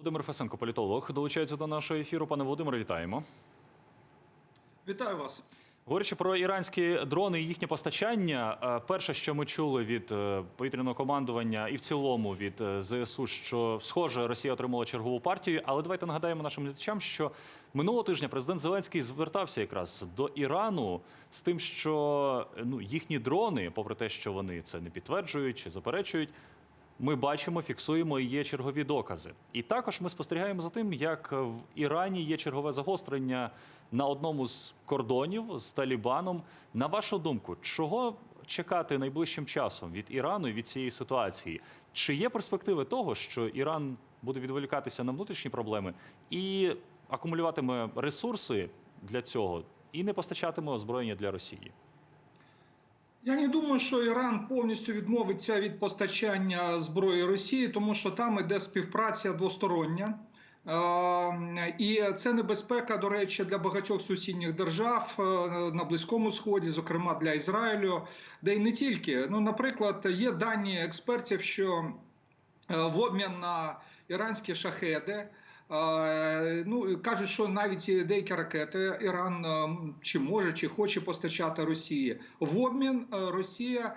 Володимир Фесенко, політолог, долучається до нашого ефіру. Пане Володимире, вітаємо. Вітаю вас. Говорячи про іранські дрони і їхнє постачання, е, перше, що ми чули від е, повітряного командування і в цілому від е, ЗСУ, що схоже, Росія отримала чергову партію. Але давайте нагадаємо нашим глядачам, що минулого тижня президент Зеленський звертався якраз до Ірану з тим, що ну їхні дрони, попри те, що вони це не підтверджують чи заперечують, ми бачимо, фіксуємо і є чергові докази. І також ми спостерігаємо за тим, як в Ірані є чергове загострення на одному з кордонів з Талібаном. На вашу думку, чого чекати найближчим часом від Ірану і від цієї ситуації? Чи є перспективи того, що Іран буде відволікатися на внутрішні проблеми і акумулюватиме ресурси для цього і не постачатиме озброєння для Росії? Я не думаю, що Іран повністю відмовиться від постачання зброї Росії, тому що там іде співпраця двостороння. Е, І це небезпека, до речі, для багатьох сусідніх держав е, на Близькому Сході, зокрема для Ізраїлю, де й не тільки. Ну, наприклад, є дані експертів, що е, в обмін на іранські шахеди. Ну кажуть, що навіть деякі ракети Іран е, чи може, чи хоче постачати Росії. В обмін е, Росія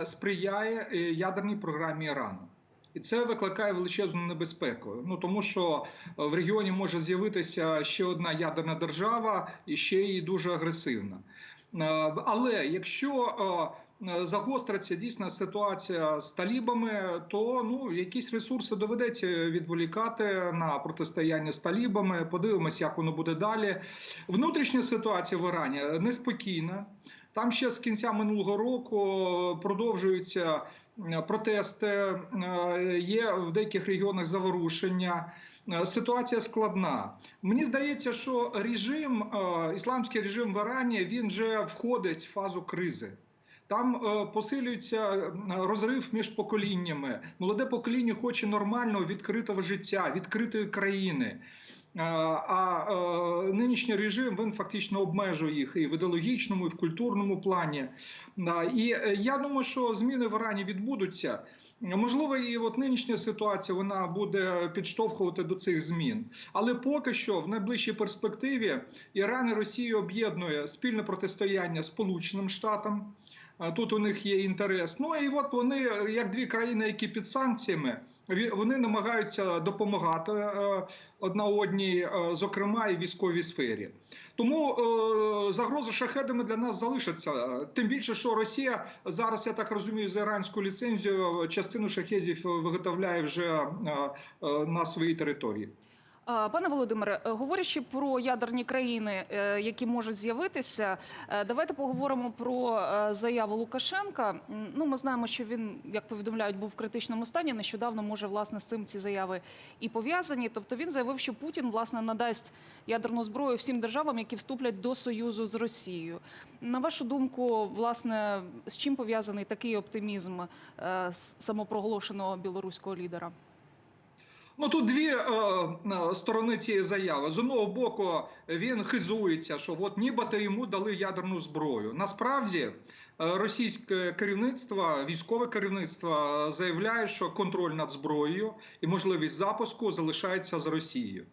е, сприяє ядерній програмі Ірану. І це викликає величезну небезпеку. Ну тому що в регіоні може з'явитися ще одна ядерна держава, і ще й дуже агресивна. Але якщо загостриться дійсна ситуація з талібами, то ну якісь ресурси доведеться відволікати на протистояння з талібами. Подивимося, як воно буде далі. Внутрішня ситуація в Ірані неспокійна. Там ще з кінця минулого року продовжуються е, протести. е, Є в деяких регіонах заворушення. Е, Ситуація складна. Мені здається, що режим, е, ісламський режим в Ірані, він вже входить в фазу кризи. Там е, посилюється е, розрив між поколіннями. Молоде покоління хоче нормального відкритого життя, відкритої країни. Е, А нинішній режим він фактично обмежує їх і в ідеологічному, і в культурному плані. І я думаю, що зміни в Ірані відбудуться. Можливо, і от нинішня ситуація вона буде підштовхувати до цих змін. Але поки що, в найближчій перспективі, Іран і Росію об'єднує спільне протистояння Сполученим Штатам. Тут у них є інтерес. Ну і от вони, як дві країни, які під санкціями, вони намагаються допомагати е, одна одній, е, зокрема і військовій сфері. Тому е, загроза шахедами для нас залишиться. Тим більше, що Росія зараз, я так розумію, за іранську ліцензію частину шахедів виготовляє вже на своїй території. Пане Володимире, е, говорячи про ядерні країни, е, які можуть з'явитися, е, давайте поговоримо про заяву Лукашенка. Ну, ми знаємо, що він, як повідомляють, був в критичному стані. Нещодавно може власне з цим ці заяви і пов'язані. Тобто він заявив, що Путін власне надасть ядерну зброю всім державам, які вступлять до союзу з Росією. На вашу думку, власне, з чим пов'язаний такий оптимізм самопроголошеного білоруського лідера? Ну тут дві е, е, сторони цієї заяви. З одного боку, він хизується, що от нібито йому дали ядерну зброю. Насправді, е, російське керівництво, військове керівництво заявляє, що контроль над зброєю і можливість запуску залишається з Росією.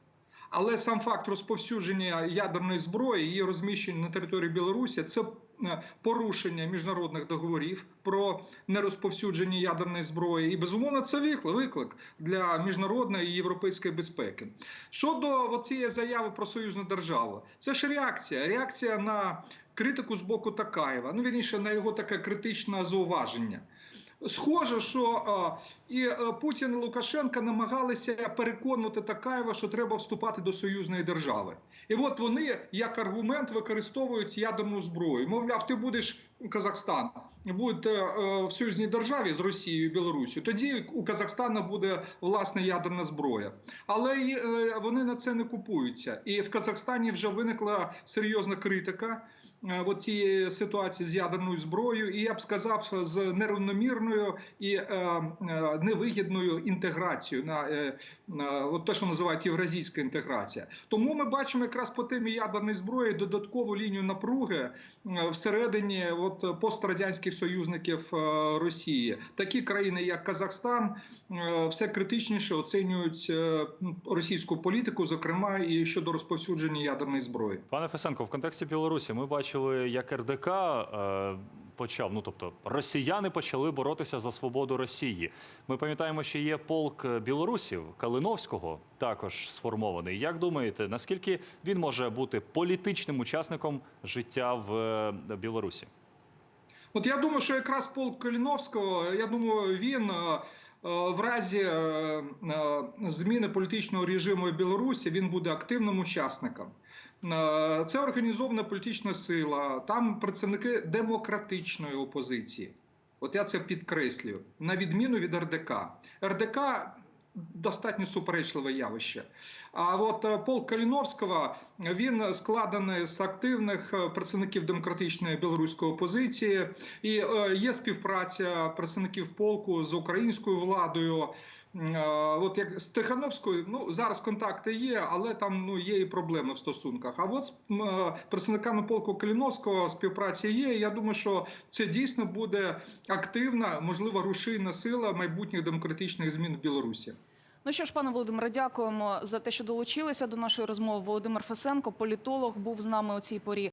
Але сам факт розповсюдження ядерної зброї, її розміщення на території Білорусі, це е, порушення міжнародних договорів про нерозповсюдження ядерної зброї. І безумовно це виклик, для міжнародної і європейської безпеки. Щодо цієї заяви про союзну державу, це ж реакція. Реакція на критику з боку Такаєва. Ну вірніше на його таке критичне зауваження. Схоже, що і е, Путін і Лукашенка намагалися переконувати Такаєва, що треба вступати до союзної держави. І от вони як аргумент використовують ядерну зброю. Мовляв, ти будеш Казахстан, будете е, в союзній державі з Росією і Білорусією. Тоді у Казахстана буде власне ядерна зброя. Але й, е, вони на це не купуються. І в Казахстані вже виникла серйозна критика е, цієї ситуації з ядерною зброєю, і я б сказав, з нерівномірною і е, е, невигідною інтеграцією на, е, те, що називають євразійська інтеграція. Тому ми бачимо якраз по темі ядерної зброї додаткову лінію напруги е, всередині от пострадянських союзників е, Росії. Такі країни, як Казахстан, е, все критичніше оцінюють е, російську політику, зокрема і щодо розповсюдження ядерної зброї. Пане Фесенко, в контексті Білорусі ми бачили, як РДК почав. Ну тобто, росіяни почали боротися за свободу Росії. Ми пам'ятаємо, що є полк білорусів Калиновського, також сформований. Як думаєте, наскільки він може бути політичним учасником життя в Білорусі? От я думаю, що якраз полк Каліновського, я думаю, він. е, е, В разі зміни політичного режиму в Білорусі він буде активним учасником. Це організована політична сила, там представники демократичної опозиції. От я це підкреслюю, на відміну від РДК. РДК достатньо суперечливе явище. А от е, полк Каліновського він складений з активних е, представників демократичної білоруської опозиції, і е, є співпраця представників полку з українською владою. Е, От як з Тихановською, ну зараз контакти є, але там ну є і проблеми в стосунках. А от з е, представниками полку Каліновського співпраця є. Я думаю, що це дійсно буде активна, можливо, рушійна сила майбутніх демократичних змін в Білорусі. Ну що ж, пане Володимире, дякуємо за те, що долучилися до нашої розмови. Володимир Фесенко, політолог, був з нами у цій порі.